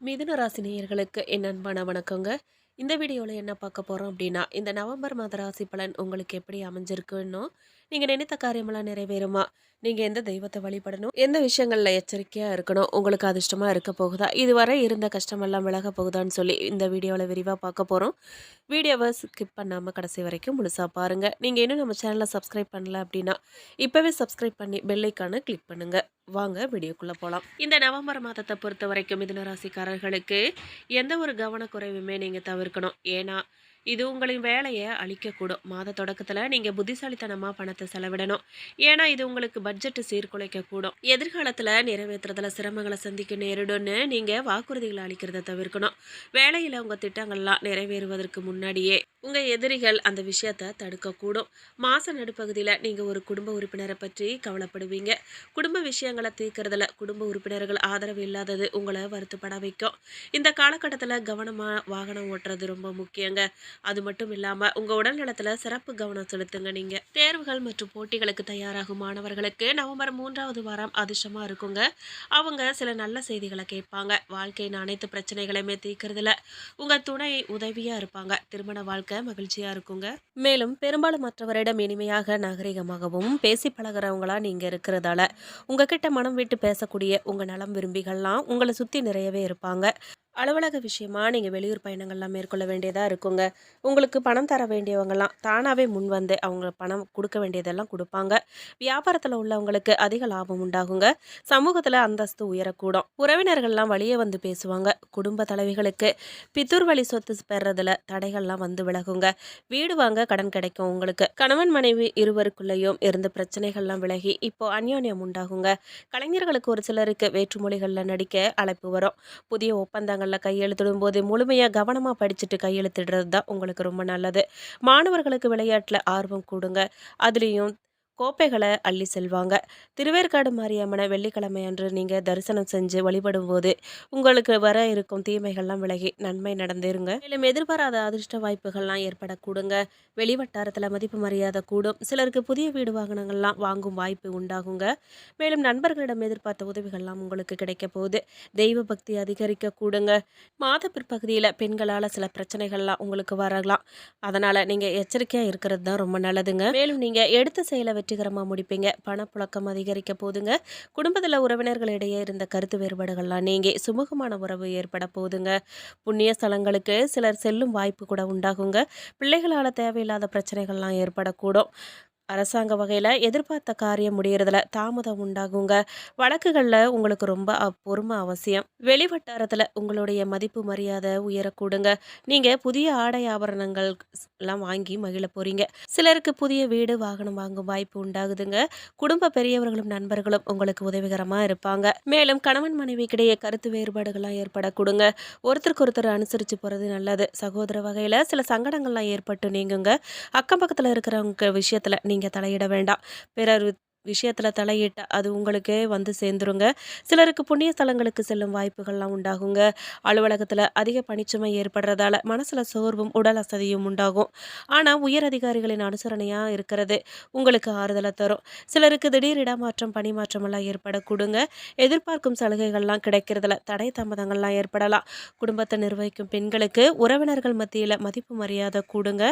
மிதுன ராசி நேயர்களுக்கு என் அன்பான வணக்கங்க. இந்த வீடியோவில் என்ன பார்க்க போகிறோம் அப்படின்னா இந்த நவம்பர் மாத ராசி பலன் உங்களுக்கு எப்படி அமைஞ்சிருக்குன்னு நீங்கள் நினைத்த காரியமெல்லாம் நிறைவேறுமா? நீங்கள் எந்த தெய்வத்தை வழிபடணும்? எந்த விஷயங்களில் எச்சரிக்கையாக இருக்கணும்? உங்களுக்கு அதிர்ஷ்டமாக இருக்க போகுதா? இதுவரை இருந்த கஷ்டமெல்லாம் விலக போகுதான்னு சொல்லி இந்த வீடியோவில் விரிவாக பார்க்க போகிறோம் வீடியோவை ஸ்கிப் பண்ணாமல் கடைசி வரைக்கும் முழுசாக பாருங்கள் நீங்கள் இன்னும் நம்ம சேனலை சப்ஸ்கிரைப் பண்ணல அப்படின்னா இப்போவே சப்ஸ்கிரைப் பண்ணி பெல்லைக்கான கிளிக் பண்ணுங்கள் வாங்க வீடியோக்குள்ளே போகலாம் இந்த நவம்பர் மாதத்தை பொறுத்த வரைக்கும் மிதுன ராசிக்காரர்களுக்கு எந்த ஒரு கவனக்குறைவுமே நீங்கள் தவிர்க்கணும். ஏன்னா இது உங்களின் வேலையை அழிக்கக்கூடும். மாத தொடக்கத்தில் நீங்கள் புத்திசாலித்தனமாக பணத்தை செலவிடணும். ஏன்னா இது உங்களுக்கு பட்ஜெட்டு சீர்குலைக்கக்கூடும். எதிர்காலத்தில் நிறைவேற்றுறதுல சிரமங்களை சந்திக்க நேரிடும்னு நீங்கள் வாக்குறுதிகளை அளிக்கிறத தவிர்க்கணும். வேலையில் உங்கள் திட்டங்கள்லாம் நிறைவேறுவதற்கு முன்னாடியே உங்கள் எதிரிகள் அந்த விஷயத்தை தடுக்கக்கூடும். மாத நடுப்பகுதியில் நீங்கள் ஒரு குடும்ப உறுப்பினரை பற்றி கவலைப்படுவீங்க. குடும்ப விஷயங்களை தீர்க்கறதுல குடும்ப உறுப்பினர்கள் ஆதரவு இல்லாதது உங்களை வருத்தப்பட வைக்கும். இந்த காலகட்டத்தில் கவனமாக வாகனம் ஓட்டுறது ரொம்ப முக்கியங்க. அது மட்டும் இல்லாமல் உங்கள் உடல் நலத்தில் சிறப்பு கவனம் செலுத்துங்க நீங்கள் தேர்வுகள் மற்றும் போட்டிகளுக்கு தயாராகும் மாணவர்களுக்கு நவம்பர் மூன்றாவது வாரம் அதிர்ஷ்டமாக இருக்குங்க. அவங்க சில நல்ல செய்திகளை கேட்பாங்க. வாழ்க்கையின் அனைத்து பிரச்சனைகளையுமே தீர்க்கறதுல உங்கள் துணை உதவியாக இருப்பாங்க. திருமண வாழ்க்கை மகிழ்ச்சியாக இருக்குங்க. மேலும் பெரும்பாலும் மற்றவரிடம் இனிமையாக நாகரிகமாகவும் பேசி பழகிறவங்களா நீங்கள் இருக்கிறதால உங்ககிட்ட மனம் விட்டு பேசக்கூடிய உங்கள் நலம் விரும்பிகள்லாம் உங்களை சுற்றி நிறையவே இருப்பாங்க. அலுவலக விஷயமா நீங்கள் வெளியூர் பயணங்கள்லாம் மேற்கொள்ள வேண்டியதாக இருக்குங்க. உங்களுக்கு பணம் தர வேண்டியவங்கலாம் தானாகவே முன் வந்து அவங்க பணம் கொடுக்க வேண்டியதெல்லாம் கொடுப்பாங்க. வியாபாரத்தில் உள்ளவங்களுக்கு அதிக லாபம் உண்டாகுங்க. சமூகத்தில் அந்தஸ்து உயரக்கூடும். உறவினர்கள்லாம் வழியே வந்து பேசுவாங்க. குடும்ப தலைவிகளுக்கு பித்தூர் வழி சொத்து பெறதுல தடைகள்லாம் வந்து விலகுங்க. வீடு வாங்க கடன் கிடைக்கும் உங்களுக்கு. கணவன் மனைவி இருவருக்குள்ளேயும் இருந்த பிரச்சனைகள்லாம் விலகி இப்போ அந்யோன்யம் உண்டாகுங்க. கலைஞர்களுக்கு ஒரு சிலருக்கு வேற்றுமொழிகளில் நடிக்க அழைப்பு வரும். புதிய ஒப்பந்தங்கள் புத்தகங்களில் கையெழுத்திடும் போது முழுமையாக கவனமாக படிச்சுட்டு கையெழுத்திடுறது தான் உங்களுக்கு ரொம்ப நல்லது. மாணவர்களுக்கு விளையாட்டில் ஆர்வம் கொடுங்க. அதுலேயும் கோப்பைகளை அள்ளி செல்வாங்க. திருவேற்காடு மாரியம்மனை வெள்ளிக்கிழமை அன்று நீங்கள் தரிசனம் செஞ்சு வழிபடும் போது உங்களுக்கு வர இருக்கும் தீமைகள்லாம் விலகி நன்மை நடந்துருங்க மேலும் எதிர்பாராத அதிர்ஷ்ட வாய்ப்புகள்லாம் ஏற்படக்கூடுங்க. வெளிவட்டாரத்தில் மதிப்பு மரியாதை கூடும். சிலருக்கு புதிய வீடு வாகனங்கள்லாம் வாங்கும் வாய்ப்பு உண்டாகுங்க. மேலும் நண்பர்களிடம் எதிர்பார்த்த உதவிகள்லாம் உங்களுக்கு கிடைக்க போகுது. தெய்வ பக்தி அதிகரிக்க கூடுங்க. மாத பிற்பகுதியில் பெண்களால் சில பிரச்சனைகள்லாம் உங்களுக்கு வரலாம். அதனால் நீங்கள் எச்சரிக்கையாக இருக்கிறது தான் ரொம்ப நல்லதுங்க. மேலும் நீங்கள் எடுத்த செயலை வெற்றிகரமாக முடிப்பீங்க. பணப்புழக்கம் அதிகரிக்க போதுங்க. குடும்பத்தில் உறவினர்களிடையே இருந்த கருத்து வேறுபாடுகள்லாம் நீங்கி சுமூகமான உறவு ஏற்பட போதுங்க. புண்ணிய ஸ்தலங்களுக்கு சிலர் செல்லும் வாய்ப்பு கூட உண்டாகுங்க. பிள்ளைகளால் தேவையில்லாத பிரச்சனைகள்லாம் ஏற்படக்கூடும். அரசாங்க வகையில் எதிர்பார்த்த காரியம் முடியறதுல தாமதம் உண்டாகுங்க. வழக்குகளில் உங்களுக்கு ரொம்ப பொறுமை அவசியம். வெளிவட்டாரத்தில் உங்களுடைய மதிப்பு மரியாதை உயரக்கூடுங்க. நீங்கள் புதிய ஆடை ஆபரணங்கள் எல்லாம் வாங்கி மகிழ போகிறீங்க சிலருக்கு புதிய வீடு வாகனம் வாங்கும் வாய்ப்பு உண்டாகுதுங்க. குடும்ப பெரியவர்களும் நண்பர்களும் உங்களுக்கு உதவிகரமாக இருப்பாங்க. மேலும் கணவன் மனைவிக்கிடையே கருத்து வேறுபாடுகள்லாம் ஏற்படக்கூடுங்க. ஒருத்தருக்கு ஒருத்தர் அனுசரித்து போகிறது நல்லது. சகோதர வகையில் சில சங்கடங்கள்லாம் ஏற்பட்டு நீங்குங்க. அக்கம் பக்கத்தில் இருக்கிறவங்க விஷயத்தில் நீங்கள் நீங்கள் தலையிட வேண்டாம். பிறர் விஷயத்தில் தலையிட்ட அது உங்களுக்கே வந்து சேர்ந்துருங்க. சிலருக்கு புண்ணிய ஸ்தலங்களுக்கு செல்லும் வாய்ப்புகள்லாம் உண்டாகுங்க. அலுவலகத்தில் அதிக பணிச்சுமை ஏற்படுறதால மனசில் சோர்வும் உடல் அசதியும் உண்டாகும். ஆனால் உயர் அதிகாரிகளின் அனுசரணையாக இருக்கிறது உங்களுக்கு ஆறுதலை தரும். சிலருக்கு திடீர் இடமாற்றம் பணிமாற்றமெல்லாம் ஏற்படக்கூடுங்க. எதிர்பார்க்கும் சலுகைகள்லாம் கிடைக்கிறதுல தடை தாமதங்கள்லாம் ஏற்படலாம். குடும்பத்தை நிர்வகிக்கும் பெண்களுக்கு உறவினர்கள் மத்தியில் மதிப்பு மரியாதை கூடுங்க.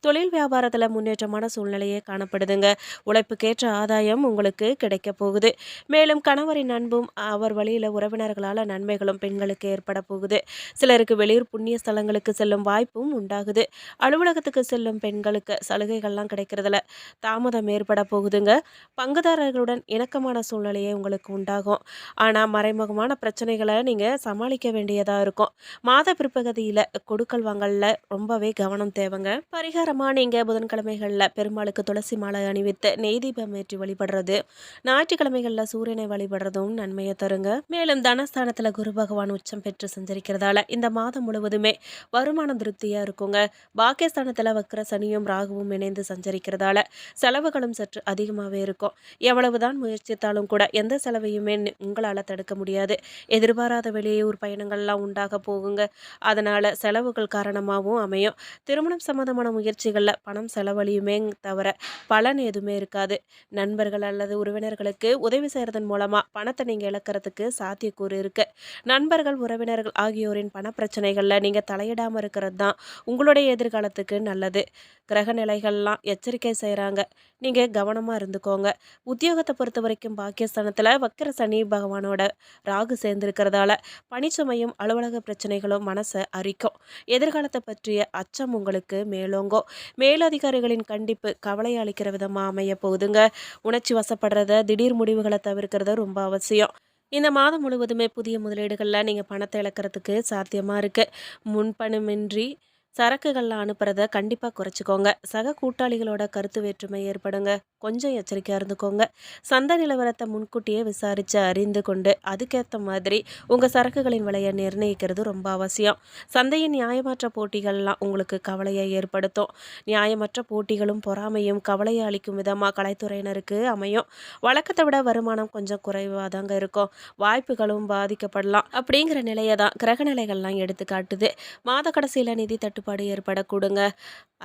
தொழில் வியாபாரத்தில் முன்னேற்றமான சூழ்நிலையே காணப்படுதுங்க. உழைப்புக்கேற்ற ஆதாயம் பலனும் உங்களுக்கு கிடைக்க போகுது. மேலும் கணவரின் அன்பும் அவர் வழியில் உறவினர்களால் நன்மைகளும் பெண்களுக்கு ஏற்பட போகுது. சிலருக்கு வெளியூர் புண்ணிய ஸ்தலங்களுக்கு செல்லும் வாய்ப்பும் உண்டாகுது. அலுவலகத்துக்கு செல்லும் பெண்களுக்கு சலுகைகள்லாம் கிடைக்கிறதுல தாமதம் ஏற்பட போகுதுங்க. பங்குதாரர்களுடன் இணக்கமான சூழ்நிலையே உங்களுக்கு உண்டாகும். ஆனால் மறைமுகமான பிரச்சனைகளை நீங்கள் சமாளிக்க வேண்டியதாக இருக்கும். மாத பிற்பகுதியில் கொடுக்கல் வாங்கலில் ரொம்பவே கவனம் தேவைங்க. பரிகாரமாக நீங்கள் புதன்கிழமைகளில் பெருமாளுக்கு துளசி மாலை அணிவித்து நெய் தீபம் ஏற்றி வழிபட வழிபடுறது. ஞாயிற்றுக்கிழமைகளில் சூரியனை வழிபடுறதும் நன்மையை தருங்க. மேலும் தனஸ்தானத்தில் குரு பகவான் உச்சம் பெற்று சஞ்சரிக்கிறதால இந்த மாதம் முழுவதுமே வருமானம் திருப்தியாக இருக்குங்க. பாக்கியஸ்தானத்தில் வக்கிர சனியும் ராகுவும் இணைந்து சஞ்சரிக்கிறதால செலவுகளும் சற்று அதிகமாகவே இருக்கும். எவ்வளவுதான் முயற்சித்தாலும் கூட எந்த செலவையுமே உங்களால் தடுக்க முடியாது. எதிர்பாராத வெளியூர் பயணங்கள்லாம் உண்டாக போகுங்க. அதனால் செலவுகள் காரணமாகவும் அமையும். திருமணம் சம்மந்தமான முயற்சிகளில் பணம் செலவழியுமே தவிர பலன் எதுவுமே இருக்காது. நண்பர்கள் நண்பர்கள் அல்லது உறவினர்களுக்கு உதவி செய்கிறதன் மூலமாக பணத்தை நீங்கள் இழக்கிறதுக்கு சாத்தியக்கூறு இருக்குது நண்பர்கள் உறவினர்கள் ஆகியோரின் பண பிரச்சனைகளில் நீங்கள் தலையிடாமல் இருக்கிறது தான் உங்களுடைய எதிர்காலத்துக்கு நல்லது. கிரக நிலைகள்லாம் எச்சரிக்கை செய்கிறாங்க நீங்கள் கவனமாக இருந்துக்கோங்க. உத்தியோகத்தை பொறுத்த வரைக்கும் பாக்கியஸ்தானத்தில் வக்கர சனி பகவானோட ராகு சேர்ந்திருக்கிறதால பணிச்சுமையும் அலுவலக பிரச்சனைகளும் மனசை அரிக்கும். எதிர்காலத்தை பற்றிய அச்சம் உங்களுக்கு மேலோங்கும். மேலதிகாரிகளின் கண்டிப்பு கவலை அளிக்கிற விதமாக அமைய போகுதுங்க. உணர்ச்சி வசப்படுறத திடீர் முடிவுகளை தவிர்க்கிறது ரொம்ப அவசியம். இந்த மாதம் முழுவதுமே புதிய முதலீடுகளில் நீங்கள் பணத்தை இழக்கிறதுக்கு சாத்தியமாக இருக்குது முன்பணமின்றி சரக்குகள்லாம் அனுப்புறத கண்டிப்பாக குறைச்சிக்கோங்க. சக கூட்டாளிகளோட கருத்து வேற்றுமை ஏற்படுங்க. கொஞ்சம் எச்சரிக்கையாக இருந்துக்கோங்க. சந்தை நிலவரத்தை முன்கூட்டியே விசாரித்து அறிந்து கொண்டு அதுக்கேற்ற மாதிரி உங்கள் சரக்குகளின் விலையை நிர்ணயிக்கிறது ரொம்ப அவசியம். சந்தையின் நியாயமற்ற போட்டிகள்லாம் உங்களுக்கு கவலையை ஏற்படுத்தும். நியாயமற்ற போட்டிகளும் பொறாமையும் கவலையை அளிக்கும் விதமாக கலைத்துறையினருக்கு அமையும். வழக்கத்தை விட வருமானம் கொஞ்சம் குறைவாக தாங்க இருக்கும். வாய்ப்புகளும் பாதிக்கப்படலாம். அப்படிங்கிற நிலையை தான் கிரகநிலைகள்லாம் நிலைகள்லாம் எடுத்துக்காட்டுது மாத கடைசியில் நிதி தட்டுப்பாடு ஏற்படக்கூடுங்க.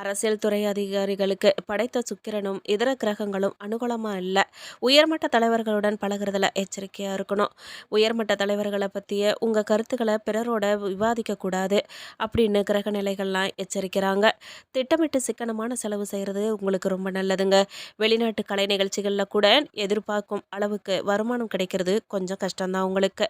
அரசியல் துறை அதிகாரிகளுக்கு படைத்த சுக்கிரனும் இதர கிரகங்களும் அனுகூலமாக இல்லை. உயர்மட்ட தலைவர்களுடன் பழகிறதுல எச்சரிக்கையாக இருக்கணும். உயர்மட்ட தலைவர்களை பற்றிய உங்கள் கருத்துக்களை பிறரோட விவாதிக்கக்கூடாது அப்படின்னு கிரக நிலைகள்லாம் எச்சரிக்கிறாங்க. திட்டமிட்டு சிக்கனமான செலவு செய்கிறது உங்களுக்கு ரொம்ப நல்லதுங்க. வெளிநாட்டு கலை நிகழ்ச்சிகளில் கூட எதிர்பார்க்கும் அளவுக்கு வருமானம் கிடைக்கிறது கொஞ்சம் கஷ்டம்தான் உங்களுக்கு.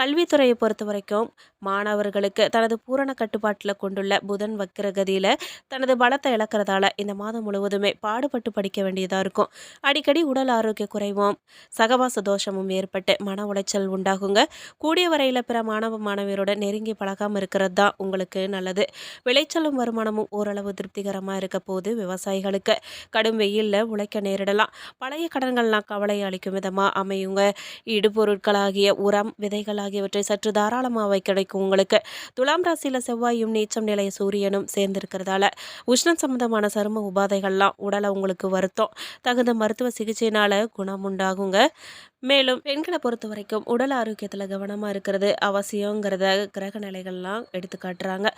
கல்வித்துறையை பொறுத்த வரைக்கும் மாணவர்களுக்கு தனது பூரண கட்டுப்பாட்டில் கொண்டுள்ள புதன் வக்கிரகதியில் தனது பலத்தை இழக்கிறதால இந்த மாதம் முழுவதுமே பாடுபட்டு படிக்க வேண்டியதாக இருக்கும். அடிக்கடி உடல் ஆரோக்கிய குறைவும். சகவாச தோஷமும் ஏற்பட்டு மன உளைச்சல் உண்டாகுங்க. கூடிய வரையில் பிற மாணவ மாணவியரோட நெருங்கி பழகாமல் இருக்கிறது தான் உங்களுக்கு நல்லது. விளைச்சலும் வருமானமும் ஓரளவு திருப்திகரமாக இருக்க போது விவசாயிகளுக்கு. கடும் வெயிலில் உழைக்க நேரிடலாம். பழைய கடன்கள்லாம் கவலை அளிக்கும் விதமாக அமையுங்க. இடுபொருட்களாகிய உரம் விதைகள் ஆகியவற்றை சற்று தாராளமாக கிடைக்கும் உங்களுக்கு. துலாம் ராசியில் செவ்வாயும் நீச்சம் நிலைய சூரியனும் சேர்ந்திருக்கிறதால உஷ்ணம் சம்மந்தமான சரும உபாதைகள்லாம் உடலை உங்களுக்கு வருத்தம். தகுந்த மருத்துவ சிகிச்சையினால் குணம் உண்டாகுங்க. மேலும் பெண்களை பொறுத்த வரைக்கும் உடல் ஆரோக்கியத்தில் கவனமாக இருக்கிறது அவசியங்கிறத கிரக நிலைகள்லாம் எடுத்து காட்டுறாங்க.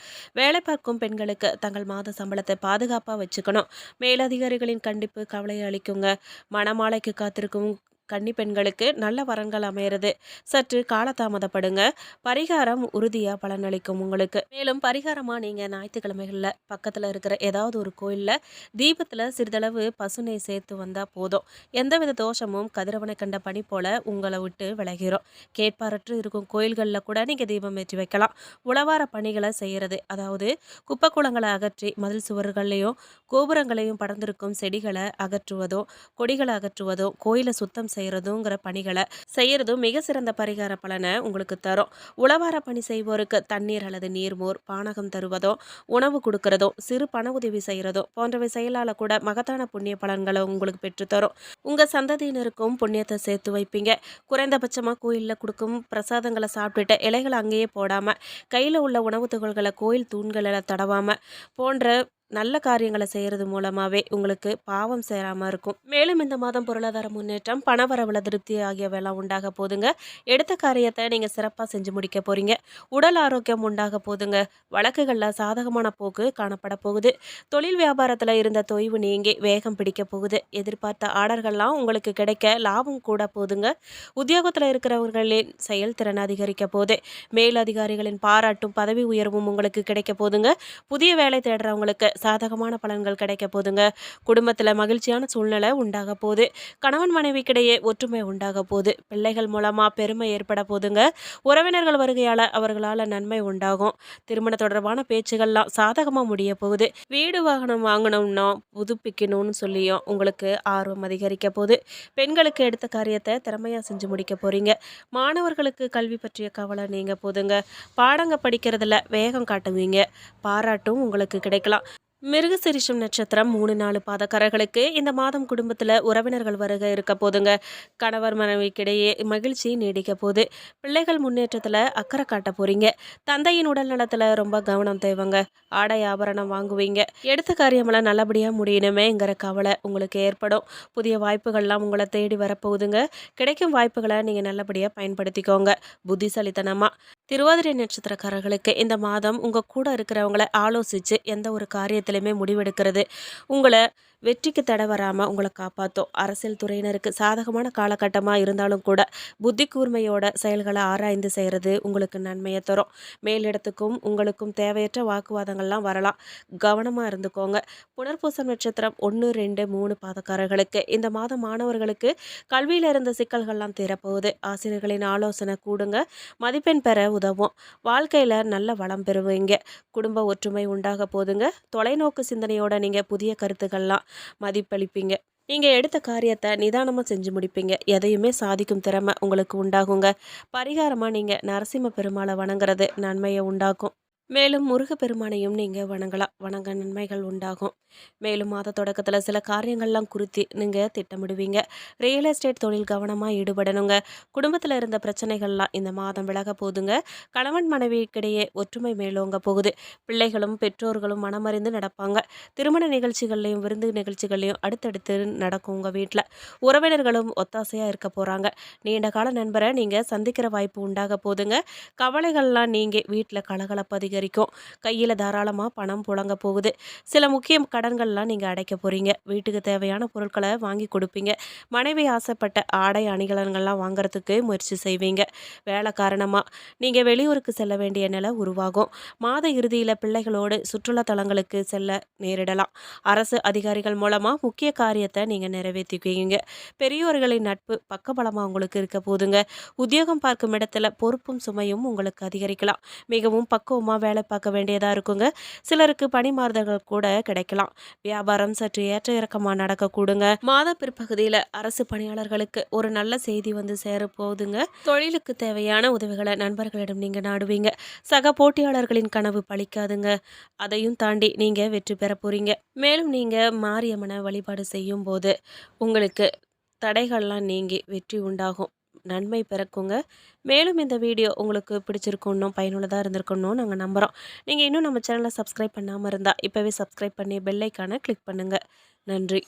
வேலை பார்க்கும் பெண்களுக்கு தங்கள் மாத சம்பளத்தை பாதுகாப்பாக வச்சுக்கணும். மேலதிகாரிகளின் கண்டிப்பு கவலையை அளிக்குங்க. மணமாலைக்கு காத்திருக்கும் கன்னி பெண்களுக்கு நல்ல வரங்கள் அமையிறது. சற்று காலதாமதப்படுங்க. பரிகாரம் உறுதியாக பலனளிக்கும் உங்களுக்கு. மேலும் பரிகாரமாக நீங்கள் ஞாயிற்றுக்கிழமைகளில் பக்கத்தில் இருக்கிற ஏதாவது ஒரு கோயிலில் தீபத்தில் சிறிதளவு பசுனை சேர்த்து வந்தால் போதும். எந்தவித தோஷமும் கதிரவனை கண்ட பணி போல உங்களை விட்டு விலகிறோம். கேட்பாரற்று இருக்கும் கோயில்களில் கூட நீங்கள் தீபம் ஏற்றி வைக்கலாம். உளவார பணிகளை செய்கிறது அதாவது குப்பை குளங்களை அகற்றி மதில் சுவர்களையும் கோபுரங்களையும் படர்ந்திருக்கும் செடிகளை அகற்றுவதோ கொடிகளை அகற்றுவதோ கோயிலை சுத்தம் செய்ய செய்கிறதுங்கிற பணிகளை செய்கிறதும் மிக சிறந்த பரிகார பலனை உங்களுக்கு தரும். உளவார பணி செய்வோருக்கு தண்ணீர் அல்லது நீர்மோர் பானகம் தருவதோ உணவு கொடுக்கறதோ சிறு பண உதவி செய்கிறதோ போன்றவை செயலால் கூட மகத்தான புண்ணிய பலன்களை உங்களுக்கு பெற்றுத்தரும் உங்கள் சந்ததியினருக்கும் புண்ணியத்தை சேர்த்து வைப்பீங்க. குறைந்தபட்சமாக கோயிலில் கொடுக்கும் பிரசாதங்களை சாப்பிட்டுட்டு இலைகளை அங்கேயே போடாமல் கையில் உள்ள உணவு துகள்களை கோயில் தூண்களில் தடவாமல் போன்ற நல்ல காரியங்களை செய்கிறது மூலமாகவே உங்களுக்கு பாவம் சேராமல் இருக்கும். மேலும் இந்த மாதம் பொருளாதார முன்னேற்றம் பணவரவுல திருப்தி ஆகியவையெல்லாம் உண்டாக போதுங்க. எடுத்த காரியத்தை நீங்கள் சிறப்பாக செஞ்சு முடிக்க போகிறீங்க உடல் ஆரோக்கியம் உண்டாக போதுங்க. வழக்குகளில் சாதகமான போக்கு காணப்பட போகுது. தொழில் வியாபாரத்தில் இருந்த தொய்வு நீங்கி வேகம் பிடிக்க போகுது. எதிர்பார்த்த ஆர்டர்கள்லாம் உங்களுக்கு கிடைக்க லாபம் கூட போதுங்க. உத்தியோகத்தில் இருக்கிறவர்களின் செயல்திறன் அதிகரிக்க போது மேலதிகாரிகளின் பாராட்டும் பதவி உயர்வும் உங்களுக்கு கிடைக்க போதுங்க. புதிய வேலை தேடுறவங்களுக்கு சாதகமான பலன்கள் கிடைக்க போதுங்க. குடும்பத்தில் மகிழ்ச்சியான சூழ்நிலை உண்டாக போகுது. கணவன் மனைவிக்கிடையே ஒற்றுமை உண்டாக போகுது. பிள்ளைகள் மூலமாக பெருமை ஏற்பட போதுங்க உறவினர்கள் வருகையால் அவர்களால் நன்மை உண்டாகும். திருமண தொடர்பான பேச்சுகள்லாம் சாதகமாக முடிய போகுது. வீடு வாகனம் வாங்கணும்னா புதுப்பிக்கணும்னு சொல்லியும் உங்களுக்கு ஆர்வம் அதிகரிக்க போகுது. பெண்களுக்கு எடுத்த காரியத்தை திறமையாக செஞ்சு முடிக்க போகிறீங்க மாணவர்களுக்கு கல்வி பற்றிய கவலை நீங்கள் போதுங்க பாடங்க படிக்கிறதுல வேகம் காட்டுவீங்க. பாராட்டும் உங்களுக்கு கிடைக்கலாம். மிருகசிரிஷம் நட்சத்திரம் மூணு நாலு பாதக்காரர்களுக்கு இந்த மாதம் குடும்பத்தில் உறவினர்கள் வருக இருக்க போதுங்க. கணவர் மனைவிக்கிடையே மகிழ்ச்சி நீடிக்க போகுது. பிள்ளைகள் முன்னேற்றத்தில் அக்கறை காட்ட போறீங்க. தந்தையின் உடல் நலத்தில் ரொம்ப கவனம் தேவைங்க. ஆடை ஆபரணம் வாங்குவீங்க. எடுத்த காரியமெல்லாம் நல்லபடியாக முடியணுமேங்கிற கவலை உங்களுக்கு ஏற்படும். புதிய வாய்ப்புகள்லாம் உங்களை தேடி வரப்போகுதுங்க. கிடைக்கும் வாய்ப்புகளை நீங்கள் நல்லபடியாக பயன்படுத்திக்கோங்க. புத்திசாலித்தனமாக திருவாதிரை நட்சத்திரக்காரர்களுக்கு இந்த மாதம் உங்கள் கூட இருக்கிறவங்கள ஆலோசித்து எந்த ஒரு காரியத்திலையுமே முடிவெடுக்கிறது. உங்களை வெற்றிக்கு தடை வராமல் உங்களை காப்பாற்றும் அரசியல் துறையினருக்கு சாதகமான காலகட்டமாக இருந்தாலும் கூட புத்தி கூர்மையோட செயல்களை ஆராய்ந்து செய்கிறது உங்களுக்கு நன்மையை தரும். மேலிடத்துக்கும் உங்களுக்கும் தேவையற்ற வாக்குவாதங்கள்லாம் வரலாம். கவனமாக இருந்துக்கோங்க. புனர்பூசம் நட்சத்திரம் ஒன்று ரெண்டு மூணு பாதக்காரர்களுக்கு. இந்த மாதம் மாணவர்களுக்கு கல்வியில் இருந்த சிக்கல்கள்லாம் தீரப்போகுது. ஆசிரியர்களின் ஆலோசனை கூடுங்க. மதிப்பெண் பெற உதவும். வாழ்க்கையில் நல்ல வளம் பெறுவீங்க. குடும்ப ஒற்றுமை உண்டாக போதுங்க. தொலைநோக்கு சிந்தனையோட நீங்கள் புதிய கருத்துக்கள்லாம் மதிப்பளிப்பீங்க. நீங்கள் எடுத்த காரியத்தை நிதானமாக செஞ்சு முடிப்பீங்க. எதையுமே சாதிக்கும் திறமை உங்களுக்கு உண்டாகுங்க. பரிகாரமாக நீங்கள் நரசிம்ம பெருமாளை வணங்குறது நன்மையை உண்டாக்கும். மேலும் முருகப்பெருமானையும் நீங்கள் வணங்கலாம் வணங்க நன்மைகள் உண்டாகும். மேலும் மாத தொடக்கத்தில் சில காரியங்கள்லாம் குறித்து நீங்கள் திட்டமிடுவீங்க. ரியல் எஸ்டேட் தொழில் கவனமாக ஈடுபடணுங்க. குடும்பத்தில் இருந்த பிரச்சனைகள்லாம் இந்த மாதம் விலக போதுங்க கணவன் மனைவிக்கிடையே ஒற்றுமை மேலோங்க போகுது. பிள்ளைகளும் பெற்றோர்களும் மனமறிந்து நடப்பாங்க. திருமண நிகழ்ச்சிகள்லையும் விருந்து நிகழ்ச்சிகள்லையும் அடுத்தடுத்து நடக்கும் உங்கள் வீட்டில் உறவினர்களும் ஒத்தாசையாக இருக்க போகிறாங்க நீண்ட கால நண்பரை நீங்கள் சந்திக்கிற வாய்ப்பு உண்டாக போதுங்க. கவலைகள்லாம் நீங்கள் வீட்டில் கலகலப்பதிக அதிகரிக்கும். கையில் தாராளமாக பணம் புழங்க போகுது. சில முக்கிய கடன்கள்லாம் நீங்கள் அடைக்க போகிறீங்க வீட்டுக்கு தேவையான பொருட்களை வாங்கி கொடுப்பீங்க. மனைவி ஆசைப்பட்ட ஆடை அணிகலன்கள்லாம் வாங்குறதுக்கு முயற்சி செய்வீங்க. வேலை காரணமாக நீங்கள் வெளியூருக்கு செல்ல வேண்டிய நிலை உருவாகும். மாத இறுதியில் பிள்ளைகளோடு சுற்றுலா தலங்களுக்கு செல்ல நேரிடலாம். அரசு அதிகாரிகள் மூலமாக முக்கிய காரியத்தை நீங்கள் நிறைவேற்றிக்குவீங்க. பெரியோர்களின் நட்பு பக்கபலமாக உங்களுக்கு இருக்க போதுங்க. உத்தியோகம் பார்க்கும் இடத்துல பொறுப்பும் சுமையும் உங்களுக்கு அதிகரிக்கலாம். மிகவும் பக்குவமாக வேலை பார்க்க வேண்டியதாக இருக்குங்க. சிலருக்கு பணிமாறுதல்கள் கூட கிடைக்கலாம். வியாபாரம் சற்று ஏற்ற இறக்கமாக நடக்கக்கூடுங்க. மாத பிற்பகுதியில் அரசு பணியாளர்களுக்கு ஒரு நல்ல செய்தி வந்து சேர போகுதுங்க தொழிலுக்கு தேவையான உதவிகளை நண்பர்களிடம் நீங்கள் நாடுவீங்க. சக போட்டியாளர்களின் கனவு பழிக்காதுங்க அதையும் தாண்டி நீங்கள் வெற்றி பெற போறீங்க. மேலும் நீங்கள் மாரியம்மனை வழிபாடு செய்யும் போது உங்களுக்கு தடைகள்லாம் நீங்கி வெற்றி உண்டாகும். நன்மை பிறக்குங்க. மேலும் இந்த வீடியோ உங்களுக்கு பிடிச்சிருக்கணும் பயனுள்ளதாக இருந்திருக்கணும் நாங்கள் நம்புகிறோம் நீங்கள் இன்னும் நம்ம சேனலை சப்ஸ்கிரைப் பண்ணாமல் இருந்தால் இப்போவே சப்ஸ்கிரைப் பண்ணி பெல்லைக்கான கிளிக் பண்ணுங்கள் நன்றி.